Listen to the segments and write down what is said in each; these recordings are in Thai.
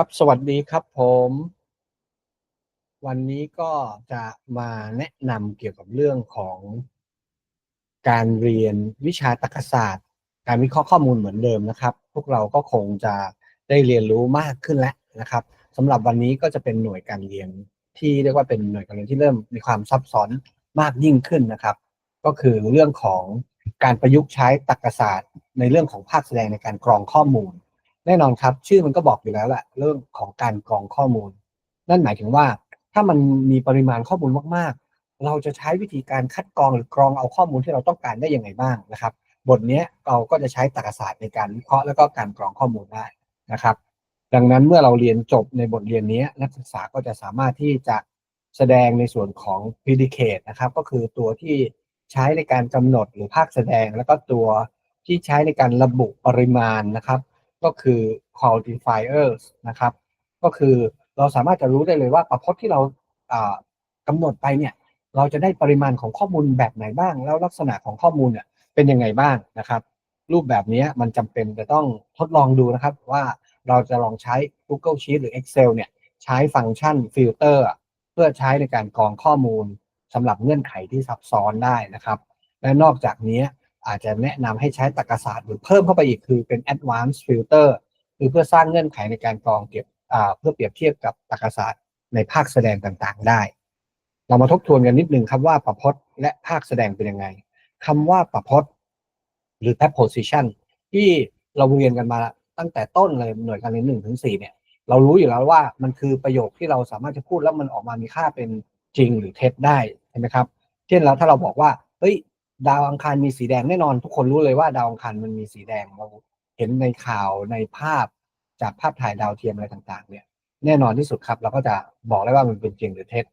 ครับ สวัสดีครับผม วันนี้ก็จะมาแนะนำเกี่ยวกับเรื่องของ การเรียนวิชาตรรกศาสตร์ การวิเคราะห์ข้อมูลเหมือนเดิมนะครับ พวกเราก็คงจะได้เรียนรู้มากขึ้นแล้วนะครับสำหรับวันนี้ก็จะเป็นหน่วยการเรียนที่เรียกว่าเป็นหน่วยการเรียนที่เริ่มมีความซับซ้อนมากยิ่งขึ้นนะครับ ก็คือเรื่องของการประยุกต์ใช้ตรรกศาสตร์ ในเรื่องของภาคแสดงในการกรองข้อมูล แน่นอนครับ ชื่อมันก็บอกอยู่แล้วแหละเรื่องของการกรองข้อมูล นั่นหมายถึงว่าถ้ามันมีปริมาณข้อมูลมากๆ เราจะใช้วิธีการคัดกรองหรือกรองเอาข้อมูลที่เราต้องการได้ยังไงบ้างนะครับ บทนี้เราก็จะใช้ตรรกศาสตร์ในการวิเคราะห์แล้วก็การกรองข้อมูลได้นะครับ ดังนั้นเมื่อเราเรียนจบในบทเรียนนี้นักศึกษาก็จะสามารถที่จะแสดงในส่วนของ predicate นะครับ ก็คือตัวที่ใช้ในการกำหนดหรือภาคแสดง แล้วก็ตัวที่ใช้ในการระบุปริมาณนะครับ ก็คือ quantifiers นะครับ ก็คือเราสามารถจะรู้ได้เลยว่าประพจน์ที่เรากำหนดไปเนี่ย เราจะได้ปริมาณของข้อมูลแบบไหนบ้าง แล้วลักษณะของข้อมูลเนี่ยเป็นยังไงบ้างนะครับ รูปแบบนี้มันจำเป็นจะต้องทดลองดูนะครับว่าเราจะลองใช้ Google Sheet หรือ Excel เนี่ยใช้ฟังก์ชันฟิลเตอร์เพื่อใช้ในการกรองข้อมูลสำหรับเงื่อนไขที่ซับซ้อนได้นะครับ และนอกจากนี้ อาจจะแนะนำให้ใช้ตรรกศาสตร์หรือเพิ่มเข้าไปอีกคือเป็น advanced filter คือเพื่อสร้างเงื่อนไขในการกรองเก็บเพื่อเปรียบเทียบกับตรรกศาสตร์ในภาคแสดงต่างๆ ได้ เรามาทบทวนกันนิดนึงครับว่าประพจน์และภาคแสดงเป็นยังไงคำว่าประพจน์หรือ preposition ที่เราเรียนกันมาตั้งแต่ต้นเลยหน่วยการเรียนหนึ่งถึงสี่เนี่ย เรารู้อยู่แล้วว่ามันคือประโยคที่เราสามารถจะพูดแล้วมันออกมามีค่าเป็นจริงหรือเท็จได้ใช่ไหมครับ เช่นแล้วถ้าเราบอกว่าเฮ้ย ดาวอังคารมีสีแดงแน่นอน ทุกคนรู้เลยว่าดาวอังคารมันมีสีแดงเราเห็นในข่าวในภาพจากภาพถ่ายดาวเทียมอะไรต่างๆ เนี่ย แน่นอนที่สุดครับเราก็จะบอกได้ว่ามันเป็นจริงหรือเท็จ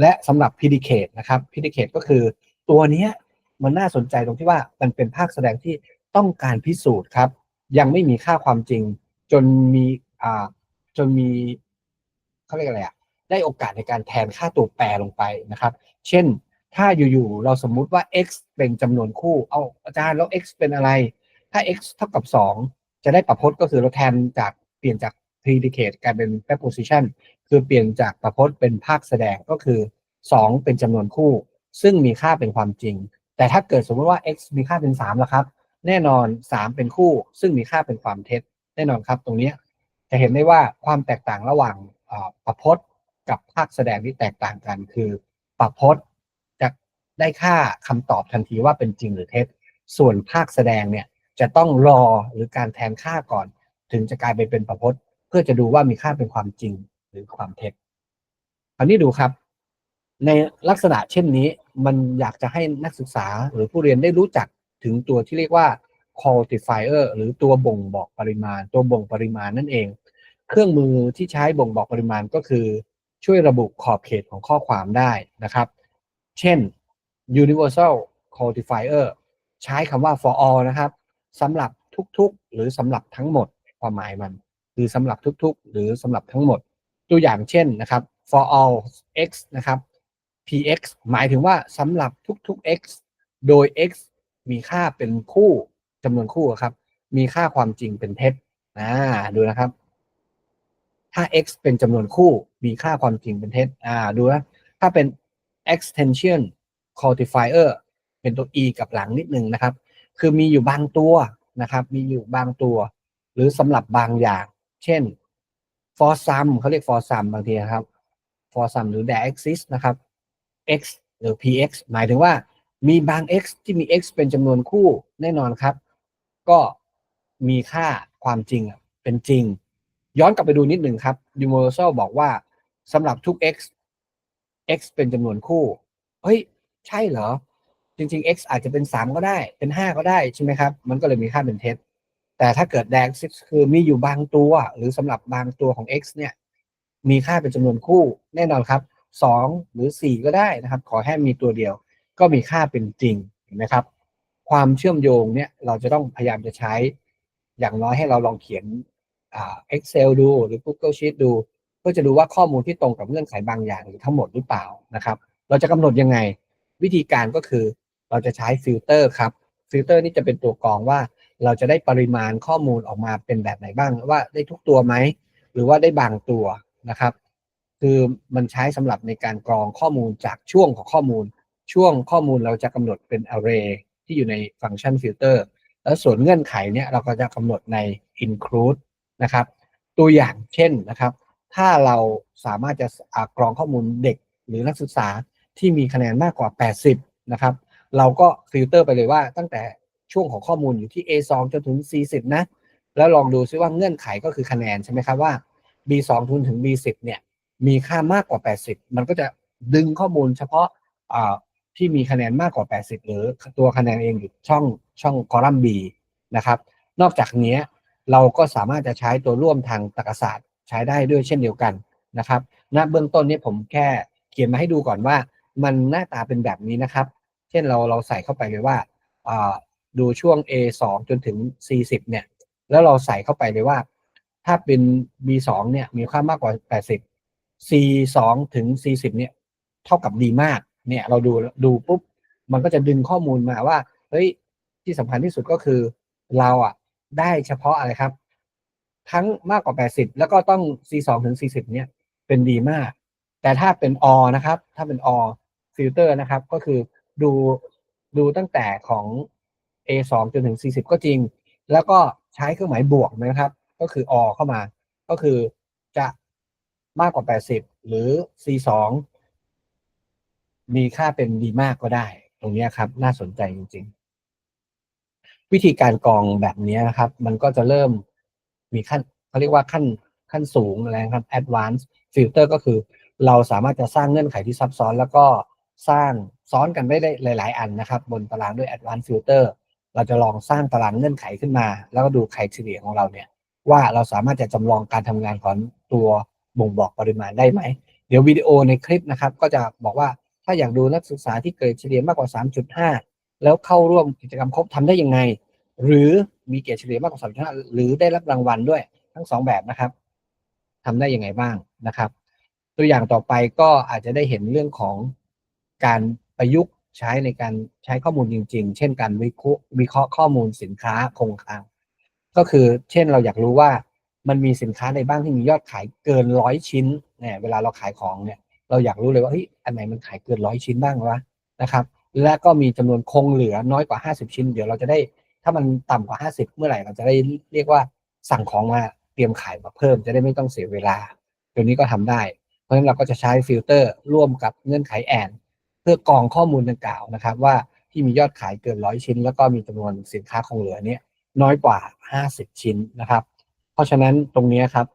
และสำหรับ predicate นะครับ predicate ก็คือตัวนี้มันน่าสนใจตรงที่ว่ามันเป็นภาคแสดงที่ต้องการพิสูจน์ครับ ยังไม่มีค่าความจริง จนมีอ่าจนมีเขาเรียกอะไรอะได้โอกาสในการแทนค่าตัวแปรลงไปนะครับ เช่น ถ้าอยู่ๆเราสมมุติว่า x เป็นจำนวนคู่ เอาอาจารย์แล้ว x เป็นอะไร ถ้า x เท่ากับ 2 จะได้ประพจน์ก็คือเราแทนจากเปลี่ยนจาก predicate กลายเป็น preposition คือเปลี่ยนจากประพจน์เป็นภาคแสดงก็คือ 2 เป็นจำนวนคู่ ซึ่งมีค่าเป็นความจริง แต่ถ้าเกิดสมมติว่า x มีค่าเป็น3ล่ะครับ แน่นอน 3 เป็นคู่ ซึ่งมีค่าเป็นความเท็จ แน่นอนครับตรงนี้จะเห็นได้ว่าความแตกต่างระหว่างประพจน์กับภาคแสดงที่แตกต่างกันคือประพจน์ ได้ค่าคำตอบทันทีว่าเป็นจริงหรือเท็จ ส่วนภาคแสดงเนี่ยจะต้องรอหรือการแทนค่าก่อน ถึงจะกลายไปเป็นประพจน์ เพื่อจะดูว่ามีค่าเป็นความจริงหรือความเท็จคราวนี้ดูครับ ในลักษณะเช่นนี้มันอยากจะให้นักศึกษาหรือผู้เรียนได้รู้จักถึงตัวที่เรียกว่า quantifier หรือตัวบ่งบอกปริมาณ ตัวบ่งปริมาณนั่นเอง เครื่องมือที่ใช้บ่งบอกปริมาณก็คือ ช่วยระบุขอบเขตของข้อความได้นะครับ เช่น universal quantifier ใช้คำว่า for all นะครับสำหรับทุกๆ หรือสำหรับทั้งหมดความหมายมัน คือสำหรับทุกๆ หรือสำหรับทั้งหมด ตัวอย่างเช่นนะครับ for all x นะครับ px หมายถึงว่าสำหรับทุกๆ x โดย x มีค่าเป็นคู่จำนวนคู่ครับ มีค่าความจริงเป็นเท็จอ่าดูนะครับ ถ้า x เป็นจำนวนคู่ มีค่าความจริงเป็นเท็จอ่าดูนะถ้าเป็น extension quantifier เป็นตัว e กับหลังนิดนึงนะครับ คือมีอยู่บางตัวนะครับ มีอยู่บางตัว หรือสำหรับบางอย่าง เช่น for some เขาเรียก for some บางทีครับ for some หรือ there exist นะครับ x หรือ px หมายถึงว่ามีบาง x ที่มี x เป็นจำนวนคู่แน่นอนครับ ก็มีค่าความจริงเป็นจริง ย้อนกลับไปดูนิดหนึ่งครับ universal บอกว่าสำหรับทุก x x เป็นจำนวนคู่ เฮ้ย ใช่เหรอ จริงๆ x อาจจะเป็น3ก็ได้เป็น5ก็ได้ใช่ไหมครับ มันก็เลยมีค่าเป็นเท็จ แต่ถ้าเกิด dax คือมีอยู่บางตัว หรือสำหรับบางตัวของ x เนี่ย มีค่าเป็นจำนวนคู่แน่นอนครับ2หรือ4ก็ได้นะครับ ขอแค่มีตัวเดียว ก็มีค่าเป็นจริงเห็นไหมครับ ความเชื่อมโยงเนี่ยเราจะต้องพยายามจะใช้ อย่างน้อยให้เราลองเขียนอ่า Excel ดูหรือ Google Sheet ดูเพื่อจะดูว่าข้อมูลที่ตรงกับเงื่อนไขบางอย่างหรือทั้งหมดหรือเปล่านะครับ เราจะกำหนดยังไง วิธีการก็คือเราจะใช้ฟิลเตอร์ครับฟิลเตอร์นี่จะเป็นตัวกรองว่าเราจะได้ปริมาณข้อมูลออกมาเป็นแบบไหนบ้างว่าได้ทุกตัวไหมหรือว่าได้บางตัวนะครับ คือมันใช้สำหรับในการกรองข้อมูลจากช่วงของข้อมูล ช่วงข้อมูลเราจะกำหนดเป็น array ที่อยู่ในฟังก์ชันฟิลเตอร์แล้วส่วนเงื่อนไขเนี่ยเราก็จะกำหนดใน include นะครับ ตัวอย่างเช่นนะครับ ถ้าเราสามารถจะกรองข้อมูลเด็กหรือนักศึกษา ที่มีคะแนนมากกว่า 80 นะครับ เราก็ฟิลเตอร์ไปเลยว่าตั้งแต่ช่วงของข้อมูลอยู่ที่ A2 จนถึง C10 นะ แล้วลองดูซิว่าเงื่อนไขก็คือคะแนนใช่ไหมครับว่า B2 ทุนถึง B10 เนี่ยมีค่ามากกว่า 80 มันก็จะดึงข้อมูลเฉพาะที่มีคะแนนมากกว่า 80 หรือตัวคะแนนเองอยู่ช่องช่องคอลัมน์ B นะครับ นอกจากนี้เราก็สามารถจะใช้ตัวร่วมทางตรรกศาสตร์ใช้ได้ด้วยเช่นเดียวกันนะครับณเบื้องต้นนี้ผมแค่เขียนมาให้ดูก่อนว่า มันหน้าตาเป็นแบบนี้นะครับ เช่นเราเราใส่เข้าไปเลยว่าดูช่วง A2 จนถึง C10 เนี่ย แล้วเราใส่เข้าไปเลยว่า ถ้าเป็น B2 เนี่ย มีค่ามากกว่า 80 C2 ถึง C10 เนี่ย เท่ากับดีมาก เนี่ย เราดูดูปุ๊บ มันก็จะดึงข้อมูลมาว่า เฮ้ย ที่สำคัญที่สุดก็คือ เราอะ ได้เฉพาะอะไรครับ ทั้งมากกว่า 80 แล้วก็ต้อง C2 ถึง C10 เนี่ย เป็นดีมาก แต่ถ้าเป็นอนะครับ ถ้าเป็นอ ฟิลเตอร์นะครับ ก็คือดูดูตั้งแต่ของ A2 จนถึง 40 ก็จริง แล้วก็ใช้เครื่องหมายบวกนะครับ ก็คืออเข้ามา ก็คือจะมากกว่า 80 หรือ C2 มีค่าเป็นดีมากก็ได้ ตรงนี้ครับ น่าสนใจจริง ๆ วิธีการกรองแบบนี้นะครับ มันก็จะเริ่มมีขั้นเขาเรียกว่าขั้นขั้นสูงอะไรนะครับ advanced filter ก็คือ เราสามารถจะสร้างเงื่อนไขที่ซับซ้อนแล้วก็ สร้างซ้อนกันได้หลาย ๆ อันนะครับ บนตารางด้วย advanced filter เราจะลองสร้างตารางเงื่อนไขขึ้นมา แล้วก็ดูไครเฉลี่ยของเราเนี่ย ว่าเราสามารถจะจำลองการทำงานของตัวบ่งบอกปริมาณได้ไหม เดี๋ยววิดีโอในคลิปนะครับ ก็จะบอกว่าถ้าอยากดูนักศึกษาที่เกรดเฉลี่ยมากกว่า 3.5 แล้วเข้าร่วมกิจกรรมครบทำได้ยังไง หรือมีเกรดเฉลี่ยมากกว่า 3.5 หรือได้รับรางวัลด้วยทั้งสองแบบนะครับทำได้ยังไงบ้างนะครับ ตัวอย่างต่อไปก็อาจจะได้เห็นเรื่องของ การประยุกต์ใช้ในการใช้ข้อมูลจริง ๆ เช่นการวิเคราะห์วิเคราะห์ข้อมูลสินค้าคงคลังก็คือเช่นเราอยากรู้ว่ามันมีสินค้าในบ้างที่มียอดขายเกินร้อยชิ้นเนี่ยเวลาเราขายของเนี่ยเราอยากรู้เลยว่าเฮ้ยอันไหนมันขายเกินร้อยชิ้นบ้างวะนะครับ และก็มีจำนวนคงเหลือน้อยกว่า 50 ชิ้น เดี๋ยวเราจะได้ถ้ามันต่ำกว่า 50 เมื่อไหร่เราจะได้เรียกว่าสั่งของมาเตรียมขายมาเพิ่มจะได้ไม่ต้องเสียเวลาตัวนี้ก็ทำได้ เพราะฉะนั้นเราก็จะใช้ฟิลเตอร์ร่วมกับเงื่อนไขแอน พื่อกองข้อมูลดังกล่าวนะครับ ว่าที่มียอดขายเกินร้อยชิ้น แล้วก็มีจำนวนสินค้าคงเหลือเนี่ยน้อยกว่า 50 ชิ้นนะครับ เพราะฉะนั้นตรงนี้ครับ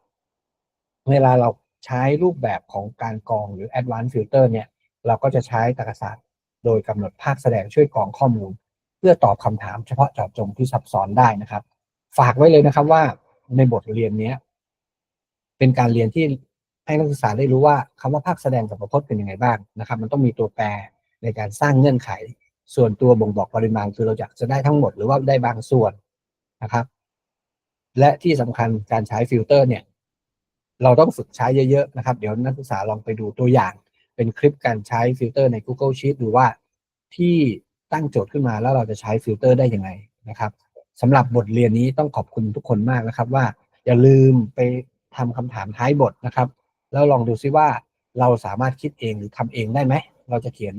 เวลาเราใช้รูปแบบของการกองหรือ advanced filter เนี่ย เราก็จะใช้ตรรกศาสตร์โดยกำหนดภาคแสดงช่วยกองข้อมูล เพื่อตอบคำถามเฉพาะเจาะจงที่ซับซ้อนได้นะครับ ฝากไว้เลยนะครับว่าในบทเรียนนี้เป็นการเรียนที่ ให้นักศึกษาได้รู้ว่าคำว่าภาคแสดงกับประพจน์เป็นยังไงบ้างนะครับ มันต้องมีตัวแปรในการสร้างเงื่อนไข ส่วนตัวบ่งบอกปริมาณคือเราอยากจะได้ทั้งหมดหรือว่าได้บางส่วนนะครับ และที่สำคัญการใช้ฟิลเตอร์เนี่ย เราต้องฝึกใช้เยอะๆนะครับ เดี๋ยวนักศึกษาลองไปดูตัวอย่าง เป็นคลิปการใช้ฟิลเตอร์ใน Google Sheet ดูว่าที่ตั้งโจทย์ขึ้นมาแล้วเราจะใช้ฟิลเตอร์ได้ยังไงนะครับสำหรับบทเรียนนี้ต้องขอบคุณทุกคนมากนะครับ ว่าอย่าลืมไปทำคำถามท้ายบทนะครับ แล้วลองดูซิว่าเราสามารถคิดเองหรือทำเองได้ไหม เราจะเขียน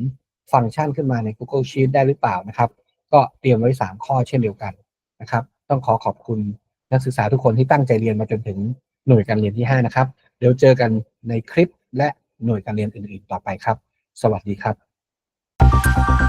ฟังก์ชันขึ้นมาใน Google Sheet ได้หรือเปล่านะครับ ก็เตรียมไว้ 3 ข้อเช่นเดียวกันนะครับ ต้องขอขอบคุณนักศึกษาทุกคนที่ตั้งใจเรียนมาจนถึงหน่วยการเรียนที่ 5 นะครับ เดี๋ยวเจอกันในคลิปและหน่วยการเรียนอื่น ๆ ต่อไปครับ สวัสดีครับ